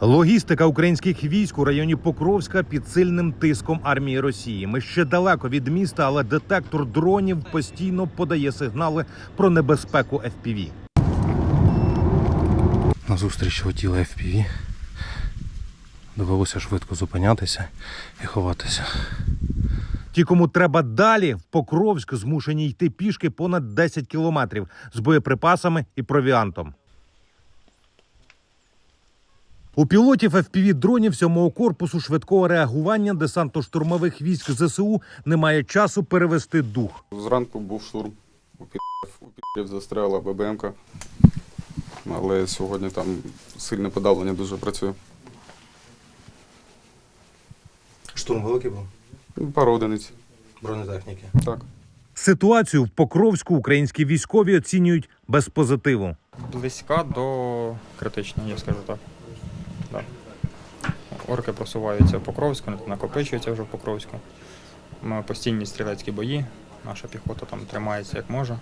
Логістика українських військ у районі Покровська під сильним тиском армії Росії. Ми ще далеко від міста, але детектор дронів постійно подає сигнали про небезпеку FPV. Назустріч летіла FPV. Довелося швидко зупинятися і ховатися. Ті, кому треба далі, в Покровськ змушені йти пішки понад 10 кілометрів з боєприпасами і провіантом. У пілотів FPV дронів сьомого корпусу швидкого реагування десантно-штурмових військ ЗСУ немає часу перевести дух. Зранку був штурм. У Пітерів, у застряла ББМка. Але сьогодні там сильне подавлення дуже працює. Штурм великий був? Пару одиниць. Бронетехніки. Так. Ситуацію в Покровську українські військові оцінюють без позитиву. близька до критичної, я скажу так. Орки просуваються в Покровську, накопичуються вже в Покровську. Ми постійні стрілецькі бої. Наша піхота там тримається як може.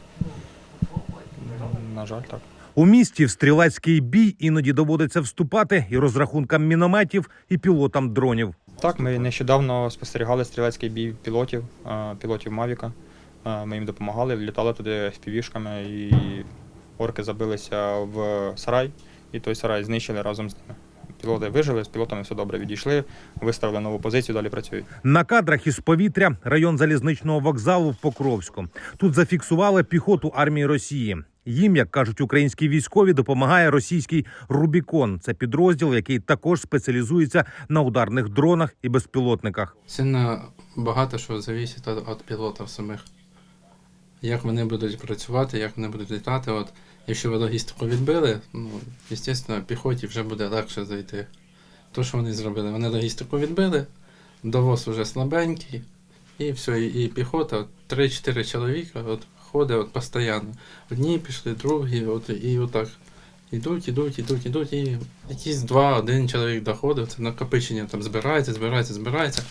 На жаль, так. У місті в стрілецький бій іноді доводиться вступати і розрахункам мінометів, і пілотам дронів. Так, ми нещодавно спостерігали стрілецький бій пілотів, пілотів Мавіка. Ми їм допомагали, літали туди FPV-шками і орки забилися в сарай, і той сарай знищили разом з ними. Пілоти вижили, з пілотами все добре відійшли, виставили нову позицію, далі працюють. На кадрах із повітря район залізничного вокзалу в Покровську. Тут зафіксували піхоту армії Росії. Їм, як кажуть українські військові, допомагає російський Рубікон. Це підрозділ, який також спеціалізується на ударних дронах і безпілотниках. Сильно багато що залежить від, пілотів самих. Як вони будуть працювати, як вони будуть літати. От, якщо ви логістику відбили, ну, звісно, піхоті вже буде легше зайти. То, що вони зробили, вони логістику відбили, довоз вже слабенький, і все, і, і піхота, 3-4 чоловіка от, ходить от, постійно. Одні пішли, другі, от, і отак. Ідуть, ідуть, ідуть, ідуть, і якісь два, один чоловік доходить, це накопичення там збирається, збирається, збирається.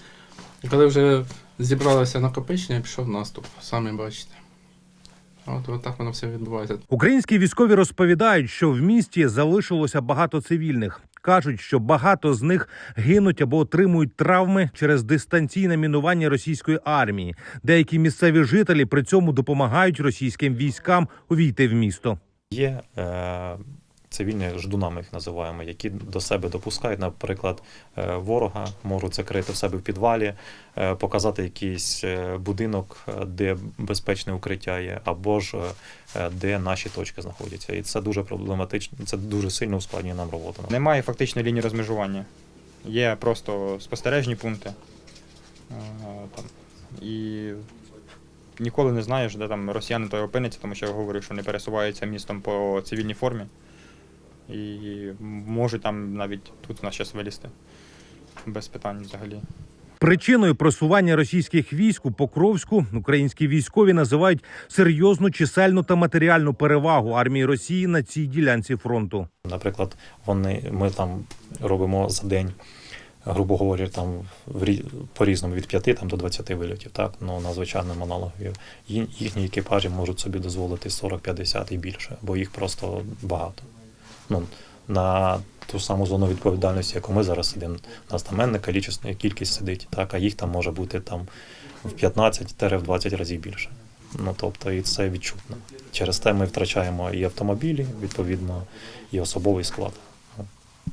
І коли вже зібралося накопичення, пішов наступ, самі бачите. От, от так воно все відбувається. Українські військові розповідають, що в місті залишилося багато цивільних. кажуть, що багато з них гинуть або отримують травми через дистанційне мінування російської армії. Деякі місцеві жителі при цьому допомагають російським військам увійти в місто. Є е, цивільні ждунами їх називаємо, які до себе допускають, наприклад, е, ворога, можуть закрити в себе в підвалі, е, показати якийсь е, будинок, де безпечне укриття є, або ж де наші точки знаходяться. І це дуже проблематично, це дуже сильно ускладнює нам роботу. Немає фактичної лінії розмежування. Є просто спостережні пункти. Там, і ніколи не знаєш, де там росіяни той опиниться, тому що я говорив, що не пересуваються містом по цивільній формі. І можуть там навіть тут в нас зараз вилізти. Без питань взагалі. Причиною просування російських військ у Покровську українські військові називають серйозну чисельну та матеріальну перевагу армії Росії на цій ділянці фронту. Наприклад, вони ми там робимо за день, грубо говоря, там в рі- по-різному від 5 там, до 20 вильотів, так, ну на звичайному аналогі. Їхні екіпажі можуть собі дозволити 40-50 і більше, бо їх просто багато. Ну, на ту саму зону відповідальності, яку ми зараз сидимо, у нас там менна кількість, кількість сидить, так, а їх там може бути там в 15-20 разів більше. Ну тобто, і це відчутно. Через те ми втрачаємо і автомобілі, відповідно, і особовий склад.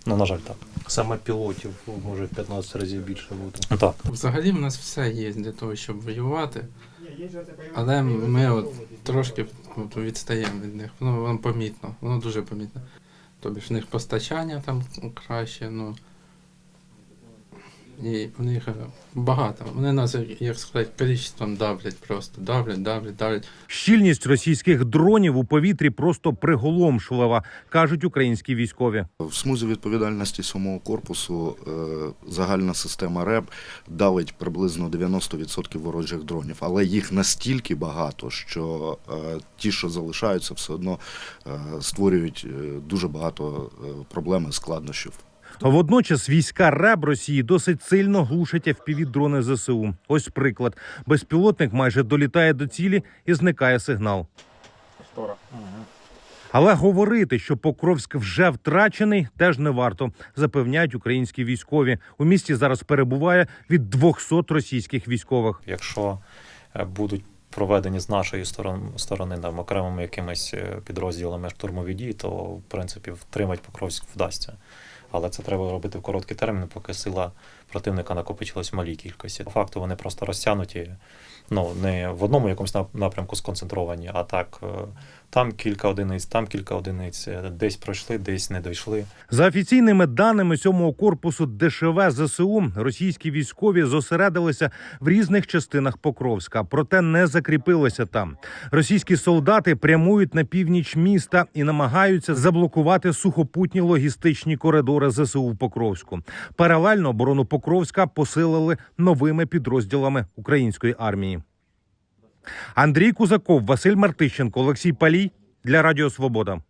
Ну, на жаль, так. Саме пілотів може в 15 разів більше бути. Ну, Так. Взагалі в нас все є для того, щоб воювати. Але ми от трошки от, відстаємо від них. Воно, воно помітно, воно дуже помітно. Тобі ж в них постачання там краще, ну. І в них е, багато. Вони нас, як сказати, кількістю давлять просто. Давлять, давлять, давлять. Щільність російських дронів у повітрі просто приголомшлива, кажуть українські військові. В смузі відповідальності сьомого корпусу е, загальна система РЕБ давить приблизно 90% ворожих дронів, але їх настільки багато, що е, ті, що залишаються, все одно створюють дуже багато проблем і складнощів. Водночас війська РЕБ Росії досить сильно глушать fpv дрони ЗСУ. Ось приклад: безпілотник майже долітає до цілі і зникає сигнал. Але говорити, що Покровськ вже втрачений, теж не варто. Запевняють українські військові. У місті зараз перебуває від 200 російських військових. Якщо е, будуть проведені з нашої сторони, сторони там, окремими якимись е, підрозділами штурмові дії, то в принципі втримати Покровськ вдасться. Але це треба робити в короткий термін, поки сила противника накопичилась в малій кількості. По факту вони просто розтягнуті, ну не в одному якомусь напрямку сконцентровані, а так е, там кілька одиниць, там кілька одиниць, е, десь пройшли, десь не дійшли. За офіційними даними сьомого корпусу ДШВ ЗСУ, російські військові зосередилися в різних частинах Покровська, проте не закріпилися там. Російські солдати прямують на північ міста і намагаються заблокувати сухопутні логістичні коридори ЗСУ в Покровську. Паралельно оборону Покровська посилили новими підрозділами української армії. Андрій Кузаков, Василь Мартищенко, Олексій Палій для Радіо Свобода.